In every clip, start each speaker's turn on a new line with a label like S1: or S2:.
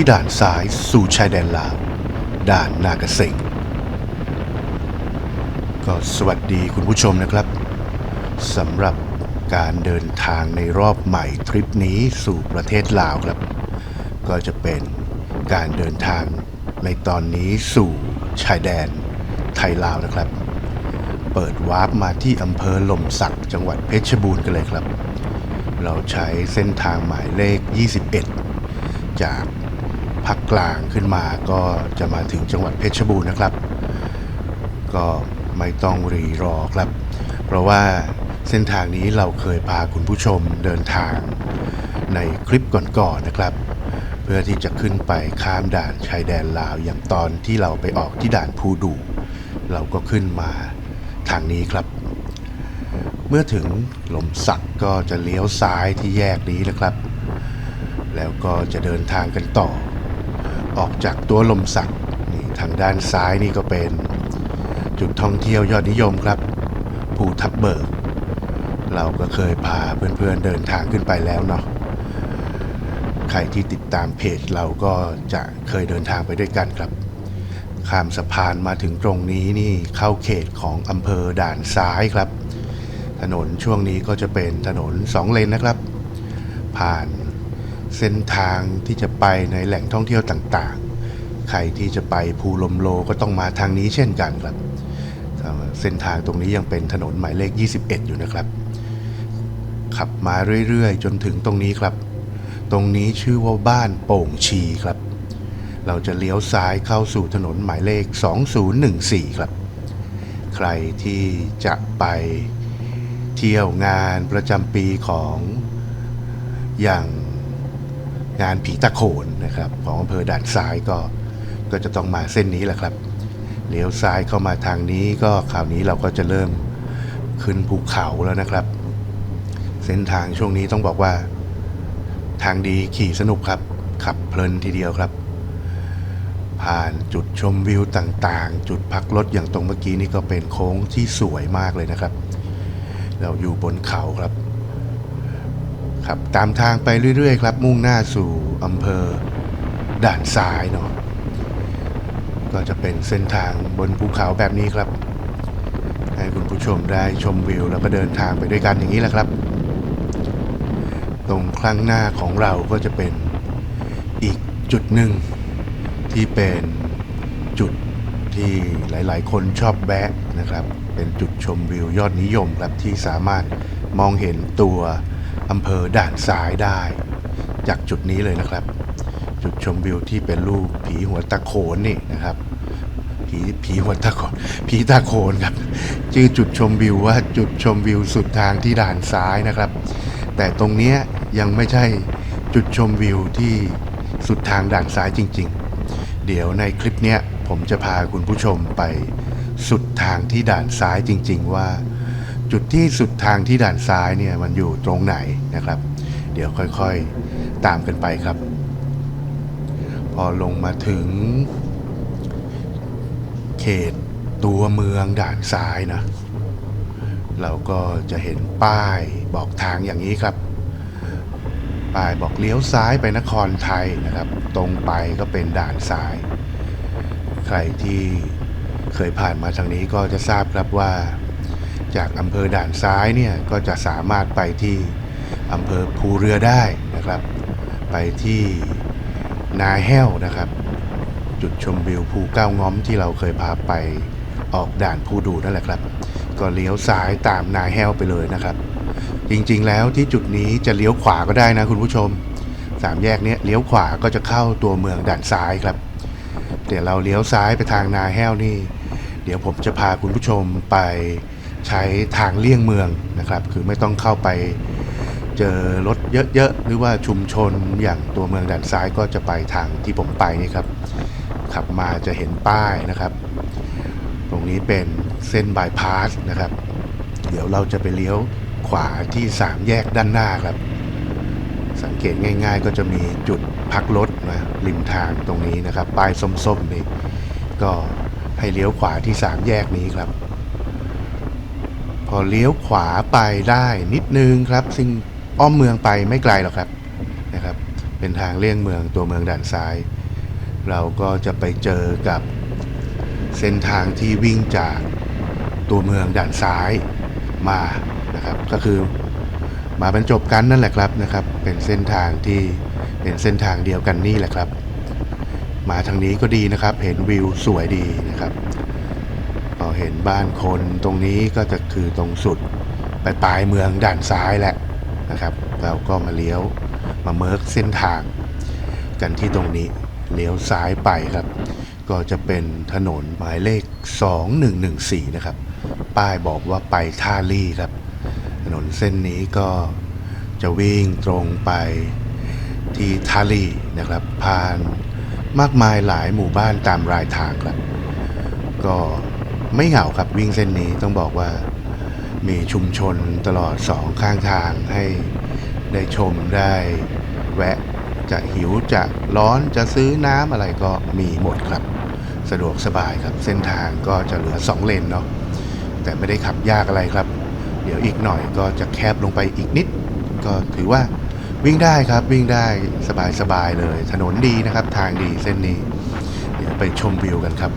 S1: ที่ด่านซ้ายสู่ชายแดนลาว ด่านนากระเซ็งก็สวัสดีคุณผู้ชมนะครับสำหรับการเดินทางในรอบใหม่ทริปนี้สู่ประเทศลาวครับ ก็จะเป็นการเดินทางในตอนนี้สู่ชายแดนไทยลาวนะครับ เปิดวาร์ปมาที่อำเภอหล่มสักจังหวัดเพชรบูรณ์กันเลยครับ เราใช้เส้นทางหมายเลข 21 จาก ภาคกลางขึ้นมาก็จะมาถึงจังหวัดเพชรบูรณ์นะครับ ก็ไม่ต้องรีรอครับ เพราะว่าเส้นทางนี้เราเคยพาคุณผู้ชมเดินทางในคลิปก่อนๆนะครับ เพื่อที่จะขึ้นไปข้ามด่านชายแดนลาวอย่างตอนที่เราไปออกที่ด่านภูดู เราก็ขึ้นมาทางนี้ครับ เมื่อถึงหลมสักก็จะเลี้ยวซ้ายที่แยกนี้นะครับ แล้วก็จะเดินทางกันต่อ ออกจากตัวลมสักนี่ทางด้านซ้ายนี่ก็เป็นจุดท่องเที่ยวยอดนิยมครับ ภูทับเบิก เราก็เคยพาเพื่อนๆเดินทางขึ้นไปแล้วเนาะใครที่ติดตามเพจเราก็จะเคยเดินทางไปด้วยกันครับ ข้ามสะพานมาถึงตรงนี้นี่เข้าเขตของอำเภอด่านซ้ายครับ ถนนช่วงนี้ก็จะเป็นถนนสองเลนนะครับ ผ่าน เส้นทางที่จะไปในแหล่งท่องเที่ยวต่างๆ ใครที่จะไปภูลมโลก็ต้องมาทางนี้เช่นกันครับ เส้นทางตรงนี้ยังเป็นถนนหมายเลข 21 อยู่นะครับ ขับมาเรื่อยๆ จนถึงตรงนี้ครับ ตรงนี้ชื่อว่าบ้านโป่งชีครับ เราจะเลี้ยวซ้ายเข้าสู่ถนนหมายเลข 2014 ครับ ใครที่จะไปเที่ยวงานประจำปีของอย่าง งานผีตะโขนนะครับของอำเภอด่านซ้ายก็ก็จะต้องมาเส้นนี้แหละครับเลี้ยวซ้ายเข้ามาทางนี้ก็คราวนี้เราก็จะเริ่มขึ้นภูเขาแล้วนะครับ เส้นทางช่วงนี้ต้องบอกว่า ทางดีขี่สนุกครับ ขับเพลินทีเดียวครับ ผ่านจุดชมวิวต่างๆ จุดพักรถอย่างตรงเมื่อกี้นี่ก็เป็นโค้งที่สวยมากเลยนะครับ เราอยู่บนเขาครับ ครับตามทางไปเรื่อยๆครับ มุ่งหน้าสู่อำเภอด่านซ้ายเนาะก็จะเป็นเส้นทางบนภูเขาแบบนี้ครับ ให้คุณผู้ชมได้ชมวิว แล้วก็เดินทางไปด้วยกันอย่างนี้แหละครับ ตรงข้างหน้าของเราก็จะเป็นอีกจุดหนึ่งที่เป็นจุดที่หลายๆ คนชอบแวะนะครับ เป็นจุดชมวิวยอดนิยมครับที่สามารถมองเห็นตัว อำเภอด่านซ้ายได้ จากจุดนี้เลยนะครับ จุดชมวิวที่เป็นรูปผีหัวตะโขนนี่นะครับผีผีหัวตะโขนผีตาโขนครับชื่อจุดชมวิวว่าจุดชมวิวสุดทางที่ด่านซ้ายนะครับ แต่ตรงเนี้ยยังไม่ใช่จุดชมวิวที่สุดทางด่านซ้ายจริง ๆ เดี๋ยวในคลิปเนี้ยผมจะพาคุณผู้ชมไปสุดทางที่ด่านซ้ายจริง ๆ ว่า จุดที่สุดทางที่ด่านซ้ายเนี่ยมันอยู่ตรงไหนนะครับ เดี๋ยวค่อยๆตามกันไปครับ พอลงมาถึง เขตตัวเมืองด่านซ้ายนะเราก็จะเห็นป้ายบอกทางอย่างนี้ครับ ป้ายบอกเลี้ยวซ้ายไปนครไทยนะครับ ตรงไปก็เป็นด่านซ้าย ใครที่เคยผ่านมาทางนี้ก็จะทราบครับว่า จากอำเภอด่านซ้ายเนี่ยก็จะสามารถไปที่อำเภอภูเรือได้นะครับ ไปที่นาแห้วนะครับ จุดชมวิวภูเก้าง้อมที่เราเคยพาไปออกด่านผู้ดูนั่นแหละครับ ก็เลี้ยวซ้ายตามนาแห้วไปเลยนะครับ จริงๆแล้วที่จุดนี้จะเลี้ยวขวาก็ได้นะคุณผู้ชมสามแยกเนี้ยเลี้ยวขวาก็จะเข้าตัวเมืองด่านซ้ายครับเดี๋ยวเราเลี้ยวซ้ายไปทางนาแห้วนี่ เดี๋ยวผมจะพาคุณผู้ชมไป ใช้ทางเลี่ยงเมืองนะครับ คือไม่ต้องเข้าไปเจอรถเยอะๆ หรือว่าชุมชนอย่างตัวเมืองด่านซ้ายก็จะไปทางที่ผมไปนี่ครับ ขับมาจะเห็นป้ายนะครับ ตรงนี้เป็นเส้นบายพาสนะครับ เดี๋ยวเราจะไปเลี้ยวขวาที่สามแยกด้านหน้าครับ สังเกตง่าย ๆ ก็จะมีจุดพักรถนะริมทางตรงนี้นะครับ ป้ายส้มๆนี่ก็ให้เลี้ยวขวาที่สามแยกนี้ครับ พอเลี้ยวขวาไปได้นิดนึงครับ ซึ่งอ้อมเมืองไปไม่ไกลหรอกครับนะครับ เป็นทางเลี่ยงเมืองตัวเมืองด่านซ้าย เราก็จะไปเจอกับเส้นทางที่วิ่งจากตัวเมืองด่านซ้ายมานะครับ ก็คือมาบรรจบกันนั่นแหละครับนะครับ เป็นเส้นทางที่เป็นเส้นทางเดียวกันนี่แหละครับ มาทางนี้ก็ดีนะครับ เห็นวิวสวยดีนะครับ พอเห็นบ้านคนตรงนี้ก็จะคือตรงสุด ไปปลายเมืองด่านซ้ายแหละนะครับ เราก็มาเลี้ยวมาเมิร์กเส้นทาง กันที่ตรงนี้เลี้ยวซ้ายไปครับ ก็จะเป็นถนนหมายเลข 2114 นะครับ ป้ายบอกว่าไปท่าลี่ครับ ถนนเส้นนี้ก็จะวิ่งตรงไปที่ท่าลีนะครับผ่านมากมายหลายหมู่บ้านตามรายทางครับ ก็ ไม่เหงาครับวิ่งเส้นนี้ต้องบอกว่ามีชุมชนตลอดสองข้างทางให้ได้ชมได้แวะจะหิวจะร้อนจะซื้อน้ำอะไรก็มีหมดครับ สะดวกสบายครับเส้นทางก็จะเหลือสองเลนเนาะแต่ไม่ได้ขับยากอะไรครับ เดี๋ยวอีกหน่อยก็จะแคบลงไปอีกนิด ก็ถือว่าวิ่งได้ครับวิ่งได้สบายๆเลย ถนนดีนะครับ ทางดีเส้นนี้ เดี๋ยวไปชมวิวกันครับ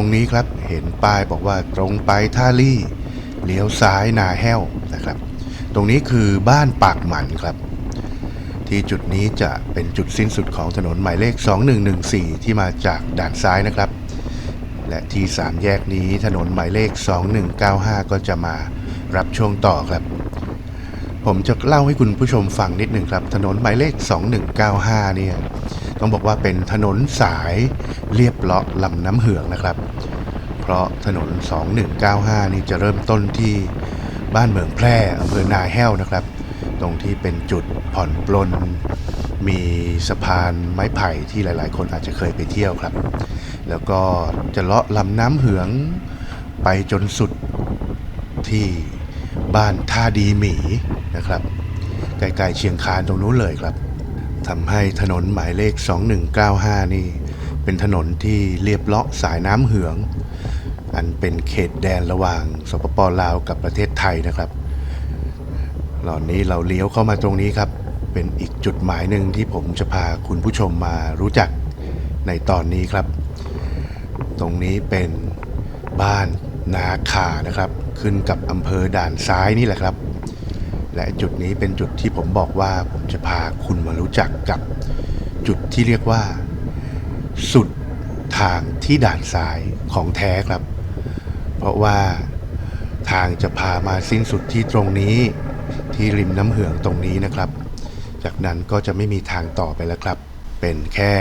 S1: รงนี้ครับ เห็นป้ายบอกว่าตรงไปท่าลี่ เลี้ยวซ้ายนาแห้วนะครับ ตรงนี้คือบ้านปากหมันครับ ที่จุดนี้จะเป็นจุดสิ้นสุดของถนนหมายเลข 2114 ที่มาจากด่านซ้ายนะครับ และที่สามแยกนี้ถนนหมายเลข 2195 ก็จะมารับช่วงต่อครับ ผมจะเล่าให้คุณผู้ชมฟังนิดหนึ่งครับ ถนนหมายเลข 2195 เนี่ย ต้องบอกว่าเป็นถนนสายเรียบเลาะลำน้ำเหืองนะครับ เพราะถนน 2195 นี่จะเริ่มต้นที่บ้านเมืองแพร่อำเภอนาแห้วนะครับ ตรงที่เป็นจุดผ่อนปลน มีสะพานไม้ไผ่ที่หลาย ๆ คนอาจจะเคยไปเที่ยวครับ แล้วก็จะเลาะลำน้ำเหืองไปจนสุดที่บ้านท่าดีหมีนะครับใกล้ๆเชียงคานตรงนู้นเลยครับ ทำให้ถนนหมายเลข 2195 นี่ เป็นถนนที่เรียบเลาะสายน้ำเหือง อันเป็นเขตแดนระหว่างสปปลาวกับประเทศไทยนะครับตอนนี้เราเลี้ยวเข้ามาตรงนี้ครับ เป็นอีกจุดหมายหนึ่งที่ผมจะพาคุณผู้ชมมารู้จักในตอนนี้ครับ ตรงนี้เป็นบ้านนาคานะครับ ขึ้นกับอำเภอด่านซ้ายนี่แหละครับ และจุดนี้เป็นจุดที่ผมบอกว่าผมจะพาคุณมารู้จักกับจุดที่เรียกว่า สุดทางที่ด่านซ้ายของแท้ครับ เพราะว่าทางจะพามาสิ้นสุดที่ตรงนี้ที่ริมน้ำเหืองตรงนี้นะครับ จากนั้นก็จะไม่มีทางต่อไปแล้วครับ เป็นแค่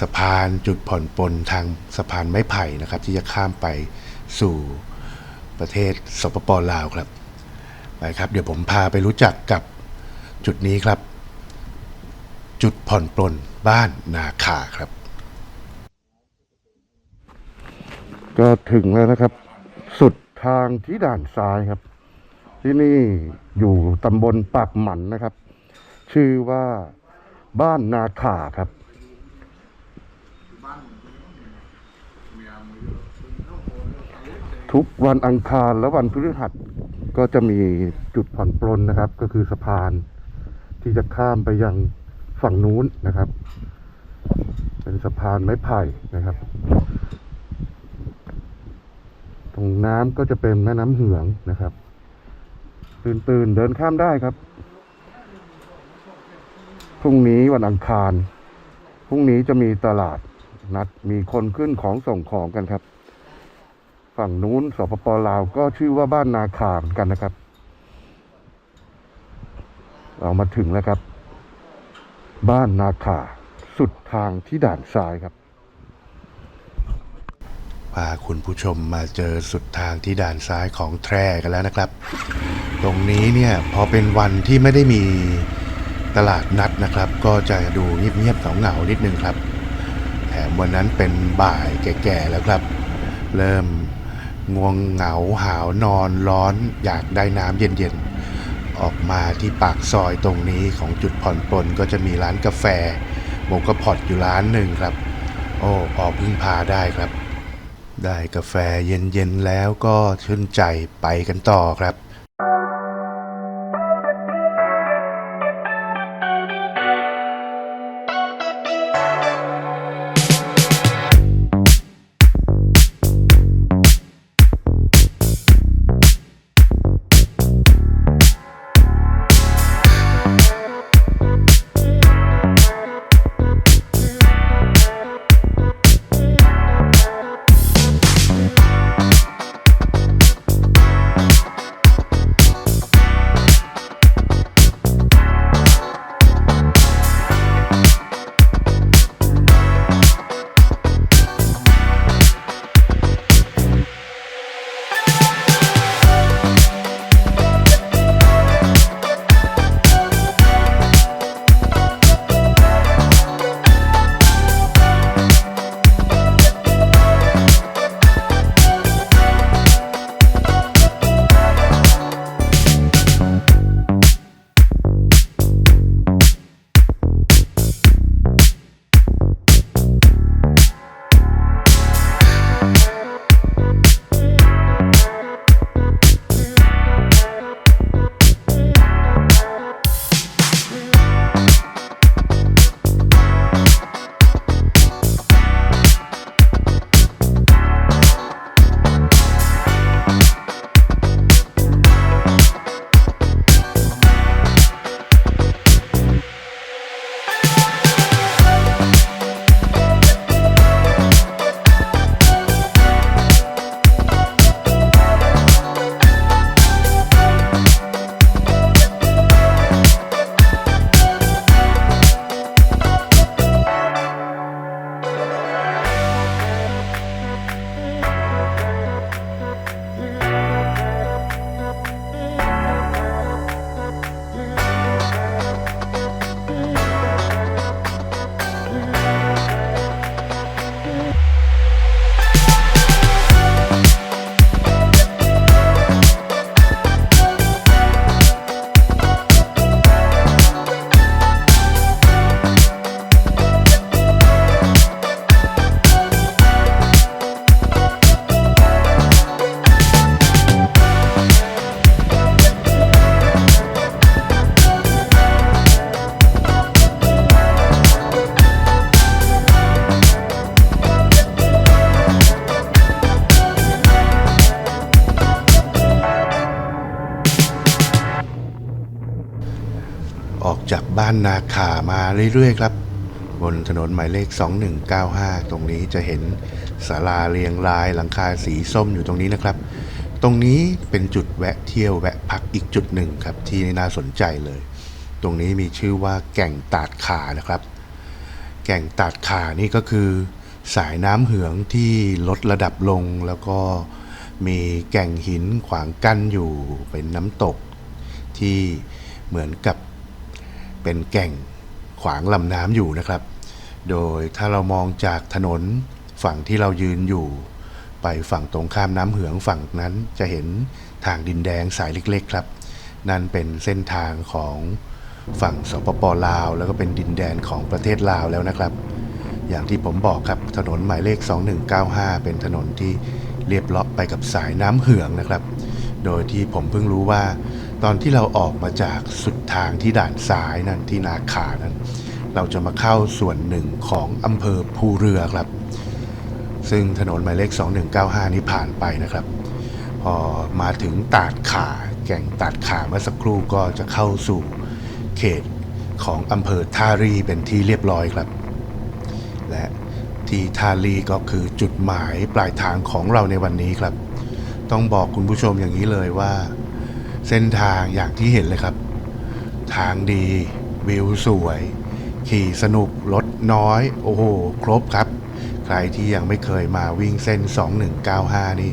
S1: สะพานจุดผ่อนปลนทางสะพานไม้ไผ่นะครับ ที่จะข้ามไปสู่ประเทศสปปลาวครับ ไปครับ เดี๋ยวผมพาไปรู้จักกับจุดนี้ครับ จุดผ่อนปลนบ้านนาคาครับ
S2: ก็ถึงแล้วนะครับ สุดทางที่ด่านซ้ายครับ ที่นี่อยู่ตำบลปากหมันนะครับ ชื่อว่าบ้านนาขาครับทุกวันอังคารและวันพฤหัส ก็จะมีจุดผ่อนปลนนะครับ ก็คือสะพานที่จะข้ามไปยังฝั่งนู้นนะครับ เป็นสะพานไม้ไผ่นะครับ ตรงน้ำก็จะเป็นแม่น้ำเหืองนะครับ ตื่นตื่นๆเดินข้ามได้ครับพรุ่งนี้วันอังคารพรุ่งนี้จะมีตลาดนัดมีคนขึ้นของส่งของกันครับ ฝั่งนู้นสปปลาวก็ชื่อว่าบ้านนาคาเหมือนกันนะครับ เรามาถึงแล้วครับ บ้านนาคาสุดทางที่ด่านซ้ายครับ
S1: พาคุณผู้ชมมาเจอสุดทางที่ด่านซ้ายของแทร่กันแล้วนะครับ ตรงนี้เนี่ยพอเป็นวันที่ไม่ได้มีตลาดนัดนะครับ ก็จะดูเงียบๆเหงาๆนิดนึงครับ แถมวันนั้นเป็นบ่ายแก่ๆแล้วครับ เริ่ม ง่วงเหงาหาวนอนร้อนอยากได้น้ำเย็นๆ ออกมาที่ปากซอยตรงนี้ของจุดผ่อนปลนก็จะมีร้านกาแฟโมกพอดอยู่ร้านหนึ่งครับ โอ้พอพึ่งพาได้ครับ ได้กาแฟเย็นๆแล้วก็ชื่นใจไปกันต่อครับานนาขามาเรื่อยๆครับ บนถนนหมายเลข 2195 ตรงนี้จะเห็นศาลาเรียงรายหลังคาสีส้มอยู่ตรงนี้นะครับ ตรงนี้เป็นจุดแวะเที่ยวแวะพักอีกจุดหนึ่งครับ ที่น่าสนใจเลย ตรงนี้มีชื่อว่าแก่งตาดขานะครับ แก่งตาดขานี่ก็คือ สายน้ำเหืองที่ลดระดับลงแล้วก็มีแก่งหินขวางกั้นอยู่เป็นน้ำตกที่เหมือนกับ เป็นแก่งขวางลำน้ำอยู่นะครับ โดยถ้าเรามองจากถนนฝั่งที่เรายืนอยู่ ไปฝั่งตรงข้ามน้ำเหืองฝั่งนั้นจะเห็นทางดินแดงสายเล็กๆครับ นั่นเป็นเส้นทางของฝั่งสปปลาว แล้วก็เป็นดินแดนของประเทศลาวแล้วนะครับ อย่างที่ผมบอกครับถนนหมายเลข 2195 เป็นถนนที่เรียบเลาะไปกับสายน้ำเหืองนะครับ โดยที่ผมเพิ่งรู้ว่า ตอนที่เราออกมาจากสุดทางที่ด่านซ้ายนั่นที่นาขานั้น เราจะมาเข้าส่วนหนึ่งของอำเภอภูเรือครับ ซึ่งถนนหมายเลข 2195 นี้ผ่านไปนะครับ พอมาถึงตาดขาแก่งตาดขาเมื่อสักครู่ก็จะเข้าสู่เขตของอำเภอท่ารีเป็นที่เรียบร้อยครับ และที่ทาลีก็คือจุดหมายปลายทางของเราในวันนี้ครับ ต้องบอกคุณผู้ชมอย่างนี้เลยว่า เส้นทางอย่างที่เห็นเลยครับ ทางดี วิวสวย ขี่สนุกรถน้อย โอ้โห ครบครับ ใครที่ยังไม่เคยมาวิ่งเส้น 2195 นี่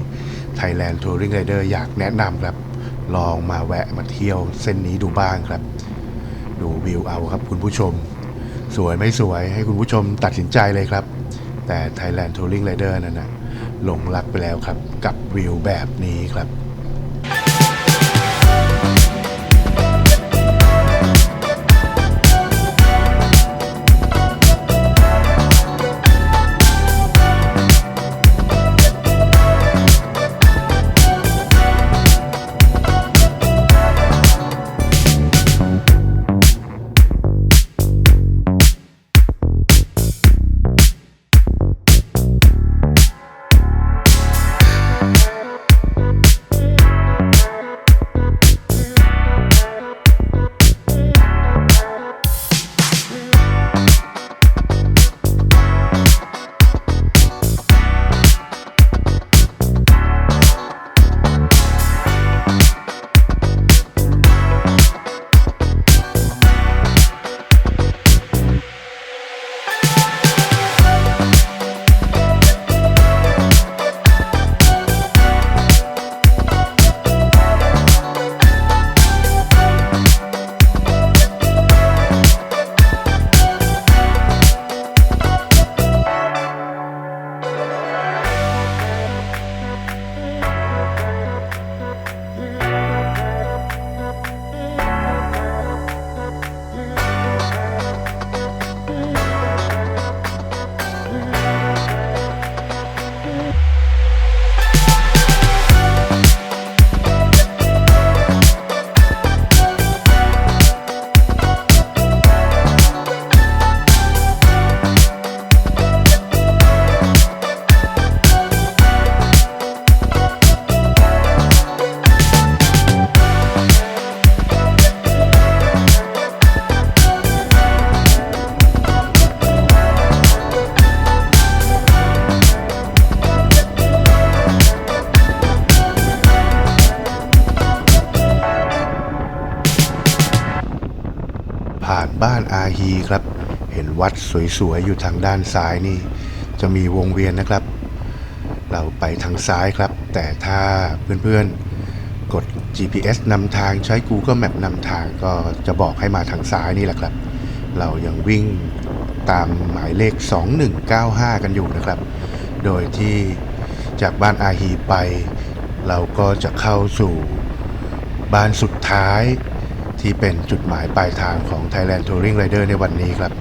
S1: Thailand Touring Rider อยากแนะนำครับ ลองมาแวะมาเที่ยวเส้นนี้ดูบ้างครับ ดูวิวเอาครับคุณผู้ชม สวยไม่สวยให้คุณผู้ชมตัดสินใจเลยครับ แต่ Thailand Touring Rider นั่นนะหลงรักไปแล้วครับ กับวิวแบบนี้ครับานบ้านอาฮีครับ เห็นวัดสวยๆอยู่ทางด้านซ้ายนี่ จะมีวงเวียนนะครับ เราไปทางซ้ายครับ แต่ถ้าเพื่อนๆกด GPS นำทางใช้ Google Map นำทางก็จะบอกให้มาทางซ้ายนี่แหละครับ เรายังวิ่งตามหมายเลข 2195 กันอยู่นะครับ โดยที่จากบ้านอาฮีไป เราก็จะเข้าสู่บ้านสุดท้าย ที่เป็นจุดหมายปลายทางของ Thailand Touring Rider ในวันนี้ครับ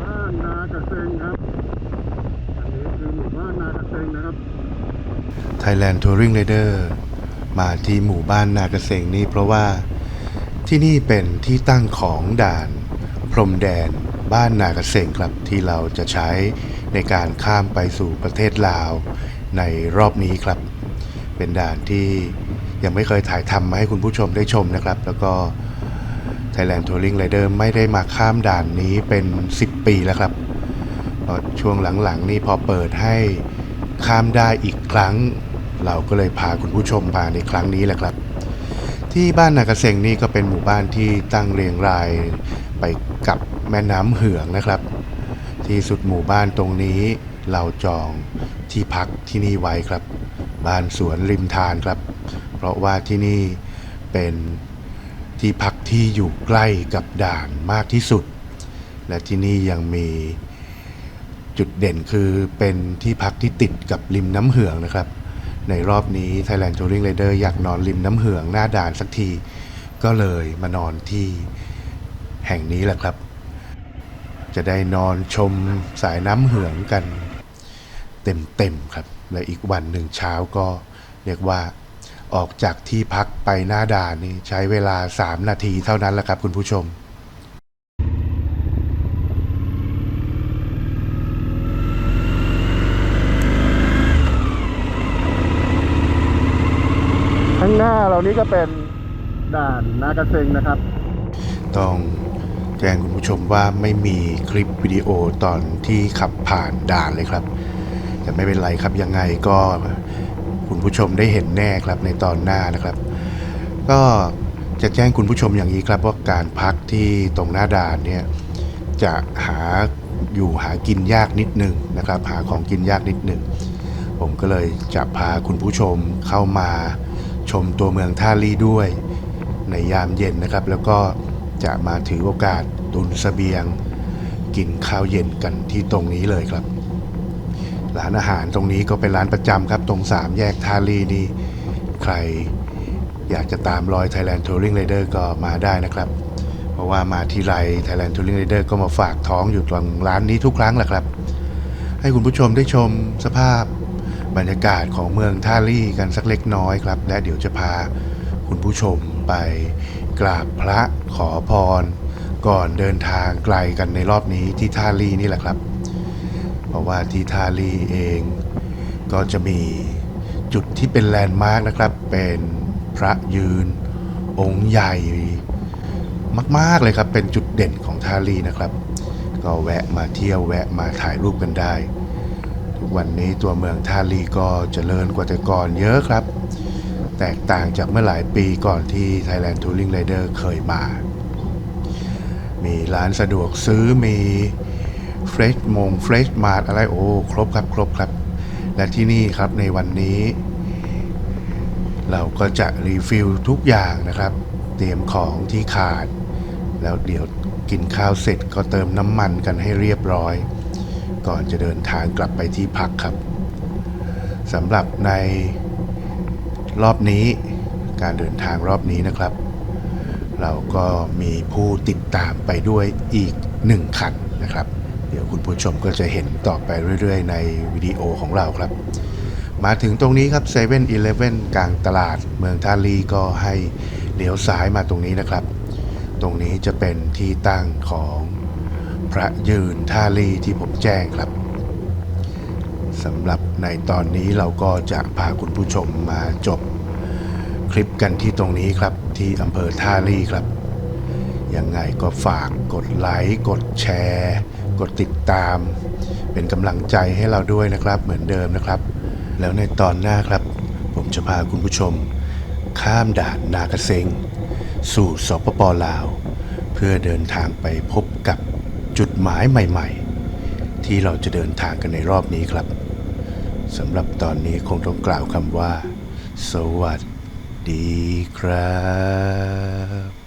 S2: บ้านนากระเซงครับ อันนี้คือหมู่บ้านนากระเซงนะครับ
S1: Thailand Touring Rider มาที่หมู่บ้านนากระเซงนี่เพราะว่าที่นี่เป็นที่ตั้งของด่านพรมแดนบ้านนากระเซงครับที่เราจะใช้ในการข้ามไปสู่ประเทศลาวในรอบนี้ครับ เป็นด่านที่ ยังไม่เคยถ่ายทำมาให้คุณผู้ชมได้ชมนะครับ แล้วก็ Thailand Touring Rider ไม่ได้มาข้ามด่านนี้เป็น 10 ปีแล้วครับเพราะช่วงหลังๆ นี่พอเปิดให้ข้ามได้อีกครั้ง เราก็เลยพาคุณผู้ชมมาในครั้งนี้แหละครับ ที่บ้านนากระเซงนี่ก็เป็นหมู่บ้านที่ตั้งเรียงรายไปกับแม่น้ำเหืองนะครับ ที่สุดหมู่บ้านตรงนี้เราจองที่พักที่นี่ไว้ครับ บ้านสวนริมทานครับ ราะว่าที่นี่เป็นที่พักที่อยู่ใกล้กับด่านมากที่สุด และที่นี่ยังมีจุดเด่นคือเป็นที่พักที่ติดกับริมน้ำเหืองนะครับ ในรอบนี้ Thailand Touring Rider อยากนอนริมน้ำเหืองหน้าด่านสักที ก็เลยมานอนที่แห่งนี้แหละครับ จะได้นอนชมสายน้ำเหืองกันเต็มๆครับ และอีกวันหนึ่งเช้าก็เรียกว่า ออกจากที่พักไปหน้าด่านนี่ใช้เวลา 3 นาทีเท่านั้นแหละครับคุณผู้ชม
S2: ข้างหน้าเรานี้ก็เป็นด่านนากระเซงนะครับ
S1: ต้องแจ้งคุณผู้ชมว่าไม่มีคลิปวิดีโอตอนที่ขับผ่านด่านเลยครับ แต่ไม่เป็นไรครับยังไงก็ คุณผู้ชมได้เห็นแน่ครับในตอนหน้านะครับ ก็จะแจ้งคุณผู้ชมอย่างนี้ครับว่าการพักที่ตรงหน้าด่านเนี่ยจะหาอยู่หากินยากนิดหนึ่งนะครับ หาของกินยากนิดหนึ่งผมก็เลยจะพาคุณผู้ชมเข้ามาชมตัวเมืองท่าลี่ด้วยในยามเย็นนะครับ แล้วก็จะมาถือโอกาสตุนเสบียง กินข้าวเย็นกันที่ตรงนี้เลยครับ ร้านอาหารตรงนี้ก็เป็นร้านประจำครับ ตรงสามแยกทาลีนี่ใครอยากจะตามรอย Thailand Touring Rider ก็มาได้นะครับ เพราะว่ามาที่ไร Thailand Touring Rider ก็มาฝากท้องอยู่ตรงร้านนี้ทุกครั้งแหละครับ ให้คุณผู้ชมได้ชมสภาพบรรยากาศของเมืองท่าลี่กันสักเล็กน้อยครับ และเดี๋ยวจะพาคุณผู้ชมไปกราบพระขอพร ก่อนเดินทางไกลกันในรอบนี้ที่ท่าลี่นี่แหละครับ ราะว่าที่ทาลีเองก็จะมีจุดที่เป็นแลนด์มาร์กนะครับ เป็นพระยืน องค์ใหญ่ มาก ๆ เลยครับ เป็นจุดเด่นของทาลีนะครับ ก็แวะมาเที่ยวแวะมาถ่ายรูปกันได้ ทุกวันนี้ตัวเมืองทาลีก็เจริญกว่าแต่ก่อนเยอะครับ แตกต่างจากเมื่อหลายปีก่อนที่ Thailand Touring Rider เคยมา มีร้านสะดวกซื้อมี เฟรชมงเฟรชมาร์ทอะไรโอ้ครบครับครบครับ และที่นี่ครับในวันนี้ เราก็จะรีฟิลทุกอย่างนะครับ เตรียมของที่ขาด แล้วเดี๋ยวกินข้าวเสร็จก็เติมน้ำมันกันให้เรียบร้อย ก่อนจะเดินทางกลับไปที่พักครับสำหรับในรอบนี้การเดินทางรอบนี้นะครับ เราก็มีผู้ติดตามไปด้วยอีกหนึ่งคันนะครับ ดี๋ยวคุณผู้ชมก็จะเห็นต่อไปเรื่อยๆ ในวิดีโอของเราครับ มาถึงตรงนี้ครับ7 e เ e ่ e อกลางตลาดเมืองท่าลีก็ให้เลี้ยวซ้ายมาตรงนี้นะครับ ตรงนี้จะเป็นที่ตั้งของพระยืนท่าลีที่ผมแจ้งครับสำหรับในตอนนี้เราก็จะพาคุณผู้ชมมาจบคลิปกันที่ตรงนี้ครับที่อำเภอท่าลีครับ ยังไงก็ฝากกดไลค์กดแชร์ กดติดตาม เป็นกำลังใจให้เราด้วยนะครับเหมือนเดิมนะครับ แล้วในตอนหน้าครับ ผมจะพาคุณผู้ชม ข้ามด่านนากระเซง สู่สปปลาว เพื่อเดินทางไปพบกับจุดหมายใหม่ ๆ ที่เราจะเดินทางกันในรอบนี้ครับสำหรับตอนนี้คงต้องกล่าวคำว่า สวัสดีครับ